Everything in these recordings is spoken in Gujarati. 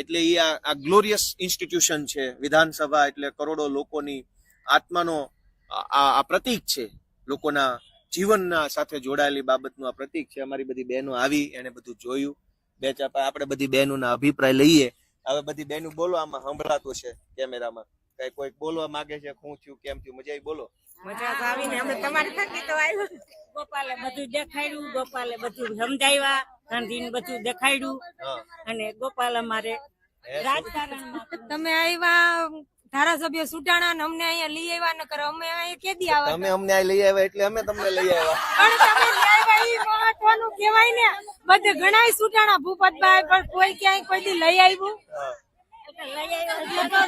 એટલે એ આ ગ્લોરિયસ ઇન્સ્ટિટ્યુશન છે, વિધાનસભા એટલે કરોડો લોકોની આત્માનો આ પ્રતીક છે. લોકોના જીવનના સાથે જોડાયેલી બાબતનું આ પ્રતીક છે. અમારી બધી બહેનો આવી, એને બધું જોયું. બે ચાર આપણે બધી બહેનોના અભિપ્રાય લઈએ. હવે બધી બહેનો બોલો, આમાં સંભળાતું છે કેમેરામાં. કઈ કોઈક બોલવા માંગે છે શું થયું, કેમ થયું, મજા આવી? બોલો. મજા આવી આવીને અમે તમારી થકી તો આવ્યું ગોપાલે બધું દેખાડ્યું ગોપાલે બધું સમજાવ્યા ગાંધીને બધું દેખાડ્યું. અને ગોપાલ અમારે રાજકારણ તમે આવ્યા ધારાસભ્ય સુટાણા ને અમને અહીંયા લઈ આવ્યા ન કરો અમે અહીંયા કેદી આવ્યા તમે અમને અહીં લઈ આવ્યા એટલે અમે તમને લઈ આવ્યા પણ તમે લઈ આવ્યા ઈ મહત્વનું કહેવાય ને. બધે ઘણાય સુટાણા ભૂપતભાઈ પણ કોઈ ક્યાંય કોઈ દી લઈ આવ્યું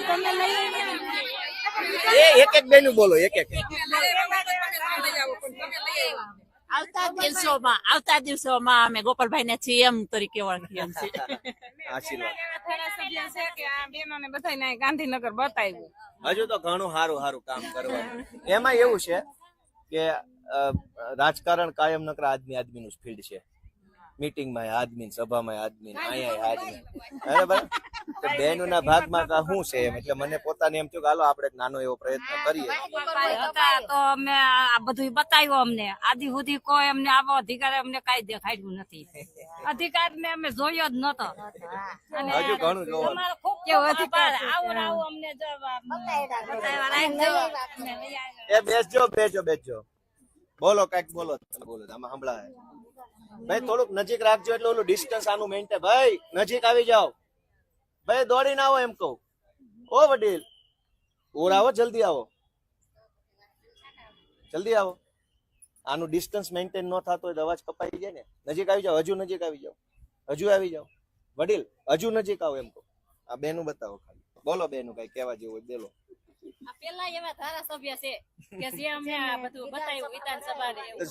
તમે લઈ આવ્યા એ એક એક બેનું બોલો એક એક આવતા દિવસોમાં આવતા દિવસોમાં અમે ગોપાલભાઈ ને સીએમ તરીકે ઓળખીએ છીએ આશીર્વાદ. ને ગાંધીનગર બતાવ્યું. હજુ તો ઘણું સારું સારું કામ કરવાનું. એમાં એવું છે કે રાજકારણ કાયમ નકર આદમી આદમીનું જ ફિલ્ડ છે. મીટિંગમાં આદમી સભામાં આદમી અહીંયા આદમી બરાબર. તો બહેનોના ભાગમાં કા શું છે એમ? એટલે મને પોતાને એમ થયું કે હાલો આપણે નાનો એવો પ્રયત્ન કરીએ. તો અમે આ બધું બતાવ્યું અમને. આદિ સુધી કોઈ અમને આવો અધિકાર અમને કઈ દેખાડ્યું નથી. અધિકાર ને અમે જોયો જ નતો. હજુ ઘણું જોવાનું. ખૂબ આવો આવો અમને બતાવ્યા. એ બેસજો બેસજો બેસજો. બોલો કંઈક બોલો બોલો આમાં સંભળાય. ભાઈ, થોડુંક નજીક રાખજો એટલે ઓલું ડિસ્ટન્સ આનું મેન્ટેન ભાઈ, નજીક આવી જાઓ. ભાઈ દોડીને આવો એમ કહું. ઓ વડીલ, ઓર આવો, જલ્દી આવો. જલ્દી આવો. આનું ડિસ્ટન્સ મેન્ટેન ન થતો હોય તો અવાજ કપાઈ જાય ને. નજીક આવી જાઓ, હજુ નજીક આવી જાઓ. હજુ આવી જાઓ. વડીલ, હજુ નજીક આવો એમ કહું. આ બેનું બતાવો ખાલી. બોલો બેનું, કઈ કહેવા જેવું હોય, બોલો.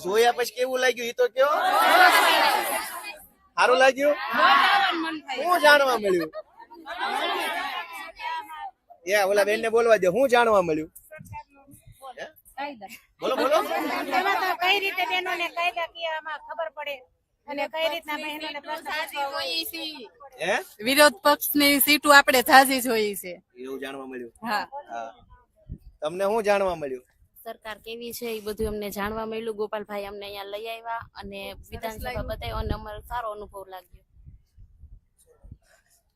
જોયા પછી કેવું લાગ્યું? એ તો કયો? સારું લાગ્યું? હું જાણવા મળ્યું? એ ઓલા બેન ને બોલવા દે. હું જાણવા મળ્યું? બોલો બોલો. કઈ રીતે બહેનોને કાયદાકીયમાં ખબર પડે? અને કઈ રીતના બહેનોને પ્રશ્ન હે? વિરોધ પક્ષની સીટો આપણે થાજી જોઈ છે. એવું જાણવા મળ્યું? હા. તમને શું જાણવા મળ્યું? સરકાર કેવી છે એ બધું અમને જાણવા મળ્યું. ગોપાલભાઈ અમને અહીંયા લઈ આવ્યા અને વિધાનસભા બતાવ્યો અને અમારો સારો અનુભવ લાગ્યો.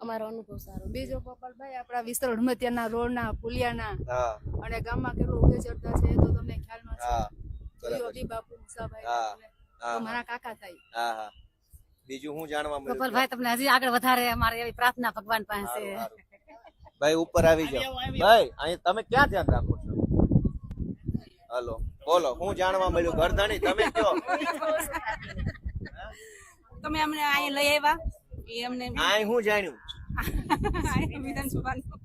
અમારો અનુભવ સારો બીજો ગોપાલભાઈ આપણા વિસ્તરણ ઉમતિયાના રોડના પુલિયાના હા. અને ગામમાં કેટલું ઉભે છે તો તમને ખ્યાલ ન છે. બાપુ મુસાભાઈ હા. તો હા. મારા કાકા થાય. હા હા. બીજું શું જાણવા મળ્યું? ગોપાલભાઈ તમને હજી આગળ વધારે અમારે એવી પ્રાર્થના ભગવાન પાસે. ભાઈ ઉપર આવી જાઓ. ભાઈ અહીં તમે ક્યાં ધ્યાન રાખો? છો હલો. બોલો હું જાણવા મળ્યું? ઘરધણી તમે કયો? તમે અમને અહીંયા લઈ આવ્યા એ અમને આ હું જાણ્યું? વિધાનસભાનું.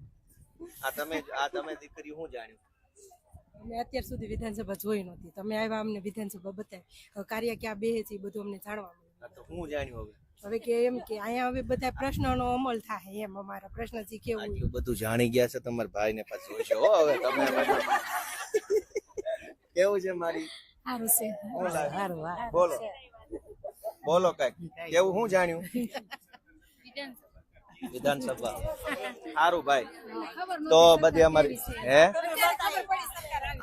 આ તમે આ તમે દીકરી હું જાણ્યું? મેં અત્યાર સુધી વિધાનસભા જોઈ નહોતી. તમે આવ્યા અમને વિધાનસભા બતાવી. કાર્ય ક્યાં બેહે છે એ બધું અમને જાણવા મળ્યું. તો હું જાણ્યું હવે. હવે કે એમ કે અહીંયા હવે બધા પ્રશ્નોનો અમલ થાય એમ અમારા પ્રશ્નથી કેવું બધું જાણી ગયા છે તમારા ભાઈ ને પાછું હો હવે તમે. કેવું છે મારી? સારું છે. સારું બોલો. બોલો કંઈક. કેવું હું જાણ્યું? વિધાનસભા. સારું ભાઈ. તો બધી અમારી હે?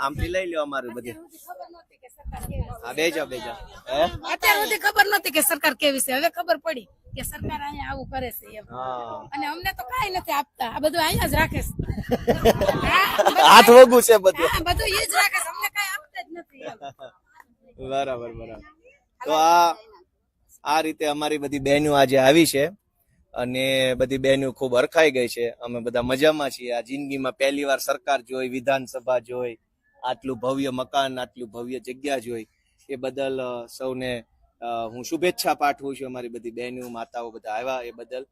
આમથી લઈ લ્યો અમારું બધી. હા બેજો બેજો હે? અત્યાર સુધી ખબર નતી કે સરકાર કેવી છે. હવે ખબર પડી કે સરકાર અહીંયા આવું કરે છે એમ. અને અમને તો કાઈ નથી આપતા. આ બધું અહીંયા જ રાખે છે. હાથ વગું છે બધું. બધું એ જ રાખે છે. અમને કાંઈ બરાબર બરાબર. તો આ આ રીતે અમારી બધી બહેનો આજે આવી છે અને બધી બહેનો ખૂબ હરખાઈ ગઈ છે. અમે બધા મજામાં છીએ. આ જિંદગીમાં પહેલી વાર સરકાર જોઈ, વિધાનસભા જોઈ, આટલું ભવ્ય મકાન, આટલું ભવ્ય જગ્યા જોઈ. એ બદલ સૌને હું શુભેચ્છા પાઠવું છું અમારી બધી બહેનો, માતાઓ બધા આવ્યા એ બદલ.